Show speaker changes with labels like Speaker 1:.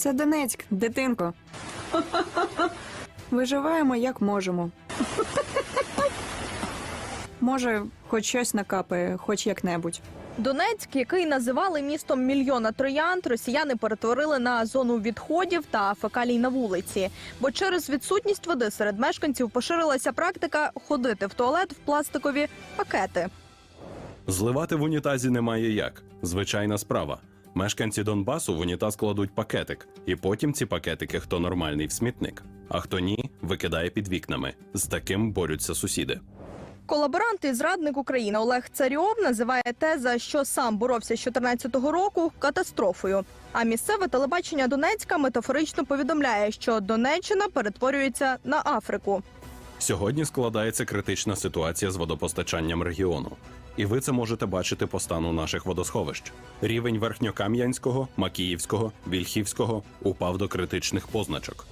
Speaker 1: Це Донецьк, дитинко. Виживаємо як можемо. Може, хоч щось накапає, хоч як-небудь.
Speaker 2: Донецьк, який називали містом мільйона троянд, росіяни перетворили на зону відходів та фекалій на вулиці. Бо через відсутність води серед мешканців поширилася практика ходити в туалет в пластикові пакети.
Speaker 3: Зливати в унітазі немає як. Звичайна справа. Мешканці Донбасу в унітаз кладуть пакетик, і потім ці пакетики, хто нормальний в смітник, а хто ні, викидає під вікнами. З таким борються сусіди.
Speaker 2: Колаборант і зрадник України Олег Царьов називає те, за що сам боровся з 2014 року, катастрофою. А місцеве телебачення Донецька метафорично повідомляє, що Донеччина перетворюється на Африку.
Speaker 3: Сьогодні складається критична ситуація з водопостачанням регіону. І ви це можете бачити по стану наших водосховищ. Рівень Верхньокам'янського, Макіївського, Вільхівського упав до критичних позначок.